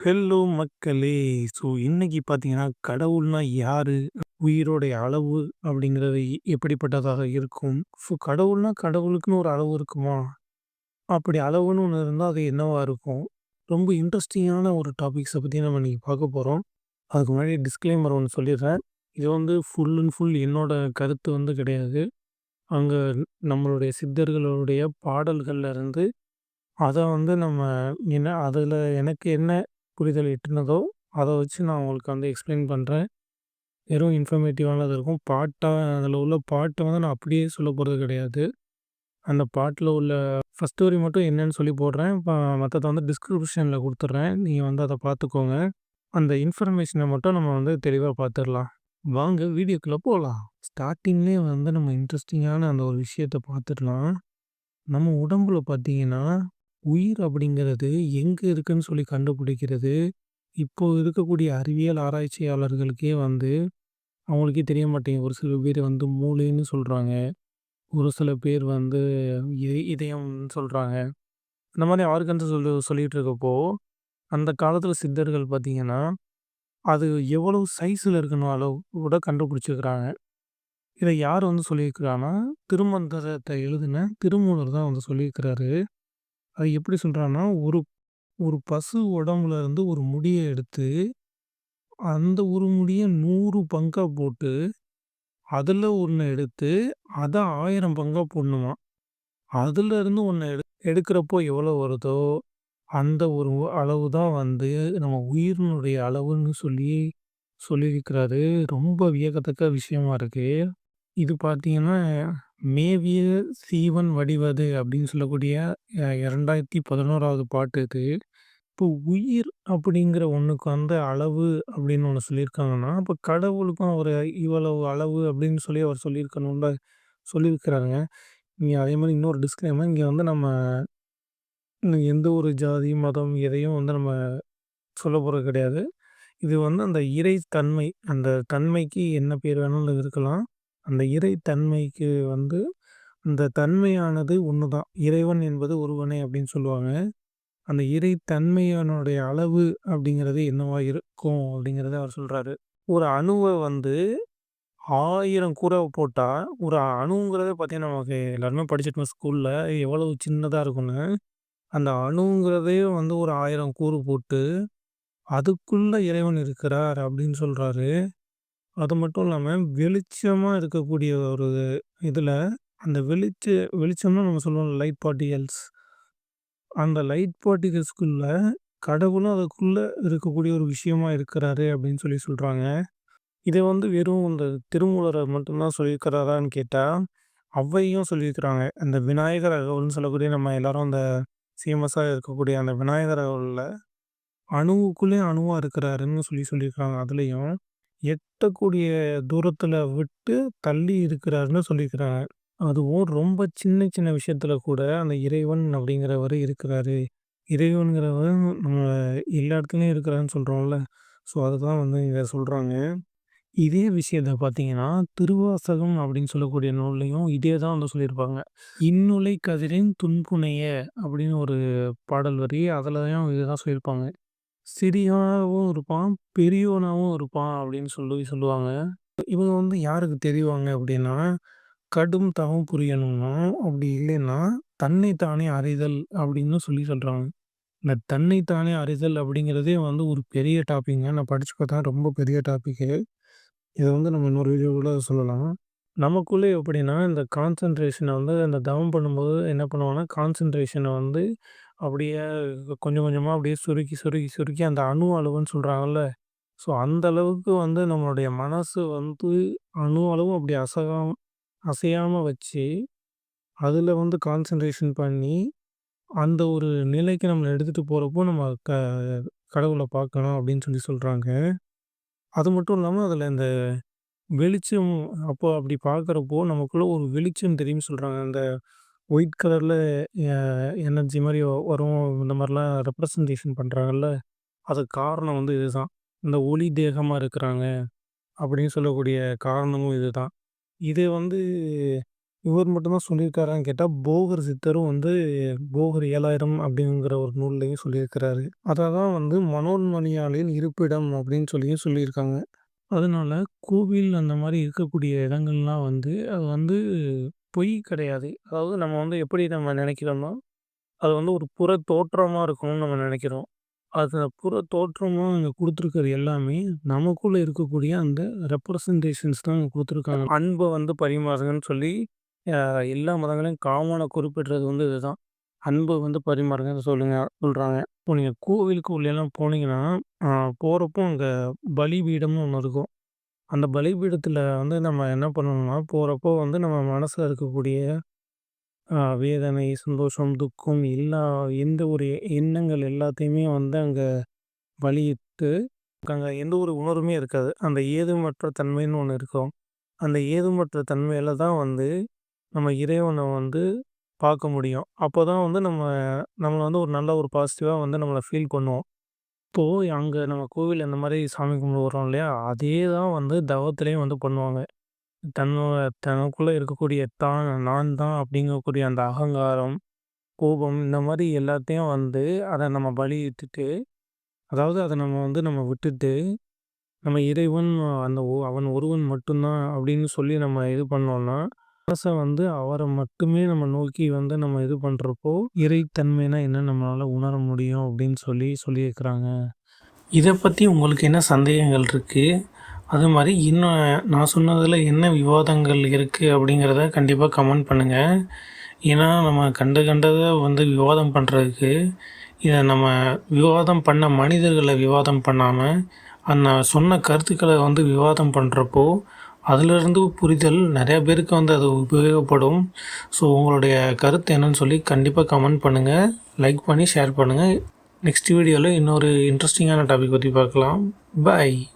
Hello மக்களே! So இன்னைக்கு பார்த்தீங்கன்னா, கடவுள்னா யாரு? உயிரோடைய அளவு அப்படிங்கிறது எப்படிப்பட்டதாக இருக்கும்? ஸோ கடவுள்னா கடவுளுக்குன்னு ஒரு அளவு இருக்குமா? அப்படி அளவுன்னு ஒன்று இருந்தால் அது என்னவா இருக்கும்? ரொம்ப இன்ட்ரெஸ்டிங்கான ஒரு டாபிக்ஸை பற்றி நம்ம இன்னைக்கு பார்க்க போகிறோம் அதுக்கு முன்னாடி டிஸ்க்ளைமர் ஒன்று சொல்லிடுறேன். இது வந்து ஃபுல் அண்ட் ஃபுல் என்னோட கருத்து வந்து கிடையாது. அங்கே நம்மளுடைய சித்தர்களுடைய பாடல்கள்ல இருந்து, வந்து நம்ம என்ன அதில் எனக்கு என்ன புரிதல் எட்டுனதோ, அதை வச்சு நான் உங்களுக்கு வந்து எக்ஸ்ப்ளைன் பண்ணுறேன் வெறும் இன்ஃபர்மேட்டிவானது இருக்கும். பாட்டாக அதில் உள்ள பாட்டை வந்து நான் அப்படியே சொல்லப் போகிறது கிடையாது. அந்த பாட்டில் உள்ள ஃபஸ்ட் ஸ்டோரி மட்டும் என்னன்னு சொல்லி போடுறேன். இப்போ மத்தத வந்து டிஸ்கிரிப்ஷனில் கொடுத்துட்றேன் நீங்கள் வந்து அதை பார்த்துக்கோங்க. அந்த இன்ஃபர்மேஷனை மட்டும் நம்ம வந்து தெளிவாக பார்த்துடலாம் வாங்க வீடியோக்குள்ளே போகலாம் ஸ்டார்ட்டிங்லயே வந்து நம்ம இன்ட்ரெஸ்டிங்கான அந்த ஒரு விஷயத்த பார்த்துடலாம். நம்ம உடம்புல பார்த்தீங்கன்னா, உயிர் அப்படிங்கிறது எங்கே இருக்குன்னு சொல்லி கண்டுபிடிக்கிறது, இப்போ இருக்கக்கூடிய அறிவியல் ஆராய்ச்சியாளர்களுக்கே வந்து அவங்களுக்கே தெரிய மாட்டேங்குது. ஒரு சில பேர் வந்து மூளைன்னு சொல்கிறாங்க ஒரு சில பேர் வந்து இ இதயம்னு சொல்கிறாங்க இந்த மாதிரி ஆர்கன்ஸ் சொல்லி சொல்லிட்டு இருக்கப்போ, அந்த காலத்தில் சித்தர்கள் பார்த்தீங்கன்னா, அது எவ்வளவு சைஸில் இருக்கணும் அளவு கூட கண்டுபிடிச்சிருக்கிறாங்க. இதை யார் வந்து சொல்லியிருக்கிறான்னா, திருமந்திரத்தை எழுதின திருமூலர் தான் வந்து சொல்லியிருக்கிறாரு. அது எப்படி சொல்கிறான்னா ஒரு ஒரு பசு உடம்புல இருந்து ஒரு முடிய எடுத்து, அந்த ஒரு முடிய 100 பங்கா போட்டு, அதுல ஒண்ண எடுத்து, அத 1000 பங்கா போடணுமாம். அதுல இருந்து ஒண்ண எடு எடுக்கிறப்போ எவ்வளோ வருதோ, அந்த ஒரு அளவு தான் வந்து நம்ம உயிரினுடைய அளவுன்னு சொல்லி சொல்லியிருக்கிறாரு. ரொம்ப வியக்கத்தக்க விஷயமா இருக்கு. இது பார்த்தீங்கன்னா, "மேவிய சீவன் வடிவது" அப்படின்னு சொல்லக்கூடிய இரண்டாயிரத்தி பதினோராவது பாட்டு இது. இப்போ உயிர் அப்படிங்கிற ஒண்ணுக்கு வந்து அளவு அப்படின்னு ஒன்று சொல்லியிருக்காங்கன்னா, இப்போ கடவுளுக்கும் அவர் இவ்வளவு அளவு அப்படின்னு சொல்லி அவர் சொல்லியிருக்கணும்ல சொல்லியிருக்கிறாருங்க. இங்கே அதே மாதிரி இன்னொரு டிஸ்கிளைமர் இங்கே வந்து நம்ம எந்த ஒரு ஜாதி, மதம் எதையும் வந்து நம்ம சொல்லப் போகிறது கிடையாது. இது வந்து அந்த இறை தன்மை, அந்த தன்மைக்கு என்ன பேர் வேணாலும் இருக்கலாம். அந்த இறை தன்மைக்கு வந்து அந்த தன்மையானது ஒன்று தான். இறைவன் என்பது ஒருவனே அப்படின்னு சொல்லுவாங்க. அந்த இறை தன்மையினுடைய அளவு அப்படிங்கிறது என்னவா இருக்கும் அப்படிங்கிறத அவர் சொல்றாரு. ஒரு அணுவ வந்து 1000 கூற போட்டா, ஒரு அணுங்கிறதே பார்த்தீங்கன்னா, நமக்கு எல்லாருமே படிச்சிருப்போம் ஸ்கூல்ல. எவ்வளவு சின்னதா இருக்கும்னு. அந்த அணுங்கிறதே வந்து ஒரு 1000 கூறு போட்டு, அதுக்குள்ள இறைவன் இருக்கிறார் அப்படின்னு சொல்றாரு. அது மட்டும் இல்லாம வெளிச்சமா இருக்கக்கூடிய ஒரு இதுல, அந்த வெளிச்ச வெளிச்சம்னா நம்ம சொல்லுவோம்ல லைட் பார்ட்டிகல்ஸ். அந்த லைட் பார்ட்டிகல்ஸ்குள்ள கடவுளும் அதுக்குள்ள இருக்கக்கூடிய ஒரு விஷயமா இருக்கிறாரு அப்படின்னு சொல்லி சொல்றாங்க. இத வந்து வெறும் இந்த திருமூலர் மட்டும் தான் சொல்லியிருக்கிறாரான்னு கேட்டா, ஔவையும் சொல்லியிருக்கிறாங்க. அந்த விநாயகர் அகவல்னு சொல்லக்கூடிய நம்ம எல்லாரும் அந்த ஃபேமஸா இருக்கக்கூடிய அந்த விநாயகர் அகவல்ல, அணுவுக்குள்ளே அணுவா இருக்கிறாருன்னு சொல்லி சொல்லியிருக்காங்க. அதுலயும் எட்டக்கூடிய தூரத்துல விட்டு தள்ளி இருக்கிறாருன்னு சொல்லியிருக்கிறாங்க. அதுவும் ரொம்ப சின்ன சின்ன விஷயத்துல கூட அந்த இறைவன் அப்படிங்கிறவரு இருக்கிறாரு. இறைவன்கிறவர் நம்ம எல்லா இடத்துலயும் இருக்கிறாருன்னு சொல்றோம்ல. ஸோ அதுதான் வந்து இங்க சொல்றாங்க. இதே விஷயத்த பார்த்தீங்கன்னா, திருவாசகம் அப்படின்னு சொல்லக்கூடிய நூல்லையும் இதே தான் வந்து சொல்லியிருப்பாங்க. "இன்னுலை கதிரின் துன்புணைய" அப்படின்னு ஒரு பாடல் வரி. அதுலயும் இதுதான் சொல்லியிருப்பாங்க. "சிறியவனாவும் இருப்பான், பெரியவனாவும் இருப்பான்" அப்படின்னு சொல்லி சொல்லுவாங்க. இவங்க வந்து யாருக்கு தெரிவாங்க அப்படின்னா, கடும் தவம் புரியணும்னா, அப்படி இல்லைன்னா, தன்னை தானே அறிதல் அப்படின்னு சொல்லி சொல்றாங்க. இந்த தன்னைத்தானே அறிதல் அப்படிங்கிறதே வந்து ஒரு பெரிய டாபிக்ங்க. நான் படிச்சு பார்த்தேன். ரொம்ப பெரிய டாபிக்கு. இத வந்து நம்ம இன்னொரு வீடியோல சொல்லலாம். நமக்குள்ளே எப்படின்னா, இந்த கான்சன்ட்ரேஷன வந்து அந்த தவம் பண்ணும்போது என்ன பண்ணுவாங்கன்னா, கான்சன்ட்ரேஷன வந்து அப்படியே கொஞ்சம் கொஞ்சமா அப்படியே சுருக்கி, சுருக்கி, சுருக்கி அந்த அணு அளவுன்னு சொல்றாங்கல்ல. ஸோ அந்த அளவுக்கு வந்து நம்மளுடைய மனசு வந்து அணு அளவும் அப்படி அசகாம அசையாம வச்சு, அதுல வந்து கான்சன்ட்ரேஷன் பண்ணி, அந்த ஒரு நிலைக்கு நம்மள எடுத்துட்டு போறப்போ நம்ம க கடவுள பார்க்கணும் அப்படின்னு சொல்லி சொல்றாங்க. அது மட்டும் இல்லாம அதுல இந்த வெளிச்சம் அப்போ அப்படி பார்க்குறப்போ நமக்குள்ள ஒரு வெளிச்சம் தெரியும்னு சொல்றாங்க. அந்த ஒயிட் கலரில் எனர்ஜி மாதிரி வரும். இந்த மாதிரிலாம் ரெப்ரசன்டேஷன் பண்ணுறாங்கல்ல அதுக்கு காரணம் வந்து இதுதான். இந்த ஒளி தேகமாக இருக்கிறாங்க அப்படின்னு சொல்லக்கூடிய காரணமும் இதுதான். இது வந்து இவர் மட்டும்தான் சொல்லியிருக்காரான்னு கேட்டால் போகர் சித்தரும் வந்து போகர் 7000 அப்படிங்கிற ஒரு நூல்லையும் சொல்லியிருக்கிறாரு. அதை தான் வந்து மனோன்மணியாளின் இருப்பிடம் அப்படின்னு சொல்லியும் சொல்லியிருக்காங்க. அதனால கோவில் அந்த மாதிரி இருக்கக்கூடிய இடங்கள்லாம் வந்து, அது வந்து பொய் கிடையாது. அதாவது நம்ம வந்து எப்படி நம்ம நினைக்கிறோமோ அது வந்து ஒரு புற தோற்றமா இருக்கணும்னு நம்ம நினைக்கிறோம் அது புற தோற்றமா அங்க குடுத்துருக்கிறது எல்லாமே, நமக்குள்ள இருக்கக்கூடிய அந்த ரெப்ரசன்டேஷன்ஸ் தான் அங்க குடுத்துருக்காங்க. அன்ப வந்து பரிமாறுங்கன்னு சொல்லி, அ எல்லா மதங்களையும் காமனா குறிப்பிடுறது வந்து இதுதான். அன்ப வந்து பரிமாறுங்கன்னு சொல்லுங்க சொல்றாங்க. இப்போ நீங்க கோவிலுக்கு உள்ளலாம் போனீங்கன்னா, அ போறப்போ அங்க பலிபீடம்னு ஒண்ணு இருக்கும். அந்த பலிபீடத்தில் வந்து நம்ம என்ன பண்ணணும்னா, போகிறப்போ வந்து நம்ம மனசில் இருக்கக்கூடிய வேதனை, சந்தோஷம், துக்கம் எல்லா எந்த ஒரு எண்ணங்கள் எல்லாத்தையுமே வந்து அங்கே பலியிட்டு, அங்கே எந்த ஒரு உணர்வுமே இருக்காது. அந்த ஏதுமற்ற தன்மைன்னு ஒன்று இருக்கும். அந்த ஏதுமற்ற தன்மையில தான் வந்து நம்ம இறைவனை வந்து பார்க்க முடியும். அப்போ தான் வந்து நம்ம நம்மளை வந்து ஒரு நல்ல ஒரு பாசிட்டிவாக வந்து நம்மளை ஃபீல் பண்ணுவோம். இப்போது அங்கே நம்ம கோவில் அந்த மாதிரி சாமி கும்பிட வர்றோம் இல்லையா? அதே தான் வந்து தவத்துலேயும் வந்து பண்ணுவாங்க. தன்னோட தனக்குள்ளே இருக்கக்கூடிய தான், நான் தான் அப்படிங்கக்கூடிய அந்த அகங்காரம், கோபம் இந்த மாதிரி எல்லாத்தையும் வந்து அதை நம்ம பலியிட்டுட்டு, அதாவது அதை நம்ம வந்து நம்ம விட்டுட்டு, நம்ம இறைவன் அந்த ஒ அவன் ஒருவன் மட்டும்தான் அப்படின்னு சொல்லி நம்ம இது பண்ணோம்னா, மனச வந்து அவரை மட்டுமே நம்ம நோக்கி வந்து நம்ம இது பண்ணுறப்போ இறைத்தன்மைனா என்ன நம்மளால் உணர முடியும் அப்படின்னு சொல்லி சொல்லியிருக்கிறாங்க. இதை பற்றி உங்களுக்கு என்ன சந்தேகங்கள் இருக்குது அது மாதிரி இன்னும் நான் சொன்னதில் என்ன விவாதங்கள் இருக்குது அப்படிங்கிறத கண்டிப்பாக கமெண்ட் பண்ணுங்கள் ஏன்னா, நம்ம கண்டு கண்டதை வந்து விவாதம் பண்ணுறதுக்கு இதை நம்ம விவாதம் பண்ண மனிதர்களை விவாதம் பண்ணாமல் அந்த சொன்ன கருத்துக்களை வந்து விவாதம் பண்ணுறப்போ அதிலிருந்து புரிதல் நிறையா பேருக்கு வந்து அது உபயோகப்படும். ஸோ, உங்களுடைய கருத்து என்னன்னு சொல்லி கண்டிப்பாக கமெண்ட் பண்ணுங்கள் லைக் பண்ணி ஷேர் பண்ணுங்கள் நெக்ஸ்ட் வீடியோவில் இன்னொரு இன்ட்ரெஸ்டிங்கான டாபிக் பற்றி பார்க்கலாம். பாய்.